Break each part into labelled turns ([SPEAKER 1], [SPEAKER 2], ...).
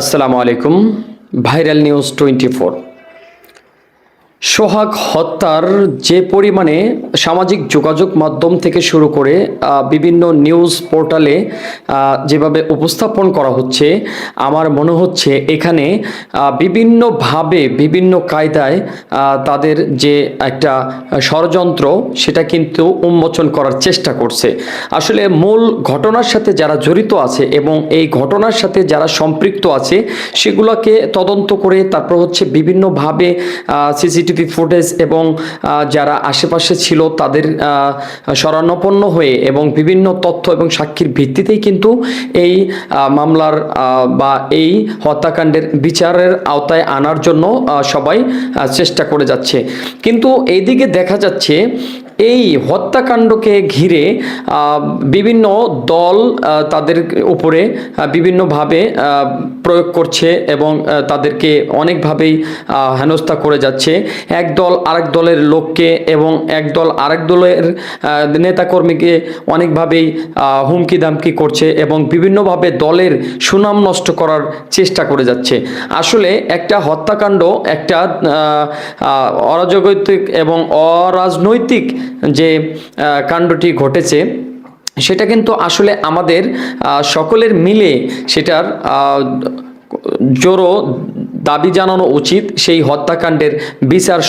[SPEAKER 1] আসসালামু আলাইকুম viral news twenty four. Sohag হত্যার যে পরিমাণে সামাজিক যোগাযোগ মাধ্যম থেকে শুরু করে বিভিন্ন নিউজ পোর্টালে যেভাবে উপস্থাপন করা হচ্ছে, আমার মনে হচ্ছে এখানে বিভিন্নভাবে, বিভিন্ন কায়দায় তাদের যে একটা ষড়যন্ত্র, সেটা কিন্তু উন্মোচন করার চেষ্টা করছে। আসলে মূল ঘটনার সাথে যারা জড়িত আছে এবং এই ঘটনার সাথে যারা সম্পৃক্ত আছে, সেগুলোকে তদন্ত করে তারপর হচ্ছে বিভিন্নভাবে সিসিটিভি ফুটেজ এবং যারা আশেপাশে ছিল তাদের স্মরণাপন্ন হয়ে এবং বিভিন্ন তথ্য এবং সাক্ষীর ভিত্তিতেই কিন্তু এই মামলার বা এই হত্যাকাণ্ডের বিচারের আওতায় আনার জন্য সবাই চেষ্টা করে যাচ্ছে। কিন্তু এইদিকে দেখা যাচ্ছে এই হত্যাকাণ্ডকে ঘিরে বিভিন্ন দল তাদের উপরে বিভিন্নভাবে প্রয়োগ করছে এবং তাদেরকে অনেকভাবেই হেনস্থা করে যাচ্ছে। এক দল আরেক দলের লোককে এবং এক দল আরেক দলের নেতাকর্মীকে অনেকভাবেই হুমকি দামকি করছে এবং বিভিন্নভাবে দলের সুনাম নষ্ট করার চেষ্টা করে যাচ্ছে। আসলে একটা হত্যাকাণ্ড একটা অরাজনৈতিক এবং অরাজনৈতিক যে কাণ্ডটি ঘটেছে সেটা কিন্তু আসলে আমাদের সকলের মিলে সেটার জোরো দাবি জানানো উচিত সেই হত্যাকাণ্ডের বিচার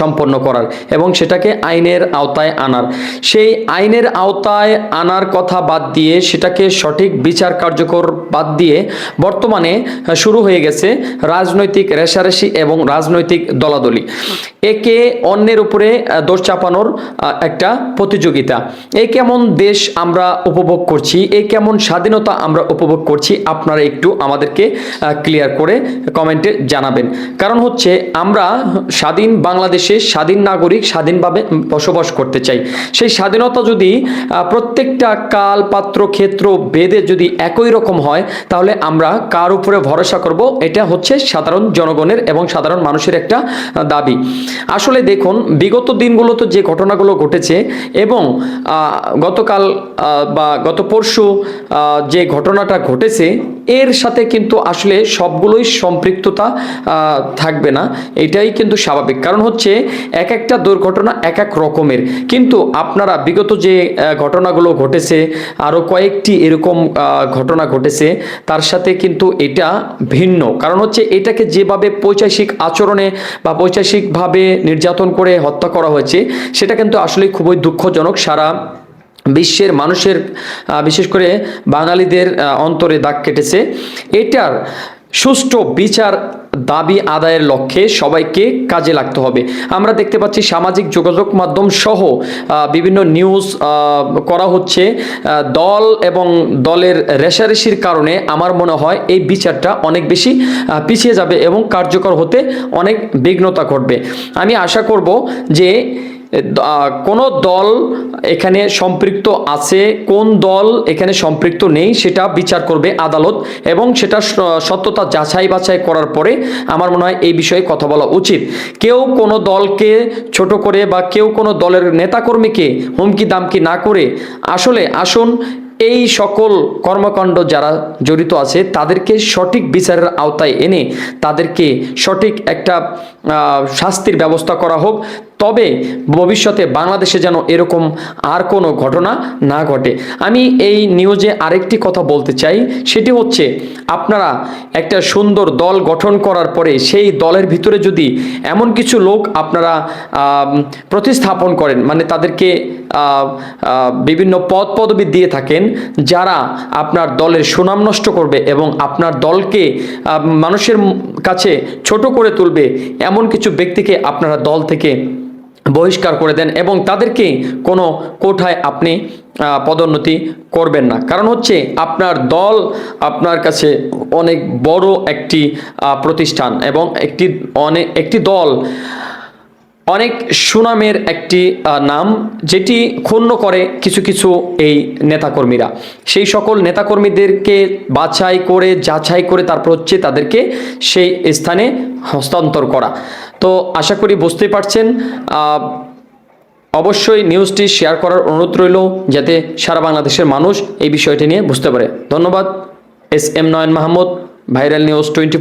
[SPEAKER 1] সম্পন্ন করার এবং সেটাকে আইনের আওতায় আনার। সেই আইনের আওতায় আনার কথা বাদ দিয়ে সেটাকে সঠিক বিচার কার্যকর বাদ দিয়ে বর্তমানে শুরু হয়ে গেছে রাজনৈতিক রেশারেশি এবং রাজনৈতিক দলাদলি। একে অন্যের উপরে দোষ চাপানোর একটা প্রতিযোগিতা। এই কেমন দেশ আমরা উপভোগ করছি? এই কেমন স্বাধীনতা আমরা উপভোগ করছি? আপনারা একটু আমাদেরকে ক্লিয়ার করে কমেন্টে জানাবেন। কারণ হচ্ছে আমরা স্বাধীন বাংলাদেশে স্বাধীন নাগরিক স্বাধীনভাবে বসবাস করতে চাই। সেই স্বাধীনতা যদি প্রত্যেকটা কাল, পাত্র, ক্ষেত্র, বেদে যদি একই রকম হয়, তাহলে আমরা কার উপরে ভরসা করব? এটা হচ্ছে সাধারণ জনগণের এবং সাধারণ মানুষের একটা দাবি। আসলে দেখুন, বিগত দিনগুলোতে যে ঘটনাগুলো ঘটেছে এবং গতকাল বা গত পরশু যে ঘটনাটা ঘটেছে, এর সাথে কিন্তু আসলে সবগুলোই সম্পৃক্ততা থাকবে না। এটাই কিন্তু স্বাভাবিক। কারণ হচ্ছে এক একটা দুর্ঘটনা এক এক রকমের। কিন্তু আপনারা বিগত যে ঘটনাগুলো ঘটেছে আরও কয়েকটি এরকম ঘটনা ঘটেছে, তার সাথে কিন্তু এটা ভিন্ন। কারণ হচ্ছে এটাকে যেভাবে পৈশাসিক আচরণে বা পৈশাসিকভাবে নির্যাতন করে হত্যা করা হয়েছে, সেটা কিন্তু আসলে খুবই দুঃখজনক। সারা বিশ্বের মানুষের বিশেষ করে বাঙালিদের অন্তরে দাগ কেটেছে। এটার সুষ্ঠু বিচার দাবি আদায়ের লক্ষ্যে সবাইকে কাজে লাগতে হবে। আমরা দেখতে পাচ্ছি সামাজিক যোগাযোগ মাধ্যম সহ বিভিন্ন নিউজ করা হচ্ছে। দল এবং দলের রেশারেশির কারণে আমার মনে হয় এই বিচারটা অনেক বেশি পিছিয়ে যাবে এবং কার্যকর হতে অনেক বিঘ্নতা ঘটবে। আমি আশা করব যে কোন দল এখানে সম্পৃক্ত আছে, কোন দল এখানে সম্পৃক্ত নেই, সেটা বিচার করবে আদালত এবং সেটা সত্যতা যাচাই বাছাই করার পরে আমার মনে হয় এই বিষয়ে কথা বলা উচিত। কেউ কোনো দলকে ছোট করে বা কেউ কোনো দলের নেতাকর্মীকে হুমকি দামকি না করে, আসলে আসুন এই সকল কর্মকাণ্ড যারা জড়িত আছে, তাদেরকে সঠিক বিচারের আওতায় এনে তাদেরকে সঠিক একটা শাস্তির ব্যবস্থা করা হোক। তবে ভবিষ্যতে বাংলাদেশে যেন এরকম আর কোনো ঘটনা না ঘটে। আমি এই নিউজে আরেকটি কথা বলতে চাই, সেটি হচ্ছে আপনারা একটা সুন্দর দল গঠন করার পরে সেই দলের ভিতরে যদি এমন কিছু লোক আপনারা প্রতিস্থাপন করেন মানে তাদেরকে বিভিন্ন পদ পদবি দিয়ে থাকেন, যারা আপনার দলের সুনাম নষ্ট করবে এবং আপনার দলকে মানুষের কাছে ছোট করে তুলবে, এমন কিছু ব্যক্তিকে আপনারা দল থেকে বহিষ্কার করে দেন এবং তাদেরকে কোনো কোঠায় আপনি পদোন্নতি করবেন না। কারণ হচ্ছে আপনার দল আপনার কাছে অনেক বড় একটি প্রতিষ্ঠান এবং একটি অনেক একটি দল অনেক সুনামের একটি নাম যেটি ক্ষুণ্ণ করে কিছু কিছু এই নেতাকর্মীরা। সেই সকল নেতাকর্মীদেরকে বাছাই করে, যাচাই করে তারপর হচ্ছে তাদেরকে সেই স্থানে হস্তান্তর করা। তো আশা করি বুঝতেই পারছেন অবশ্যই নিউজটি শেয়ার করার অনুরোধ রইল যাতে সারা বাংলাদেশের মানুষ এই বিষয়টি নিয়ে বুঝতে পারে। ধন্যবাদ, S M Nayan Mahmud, viral news twenty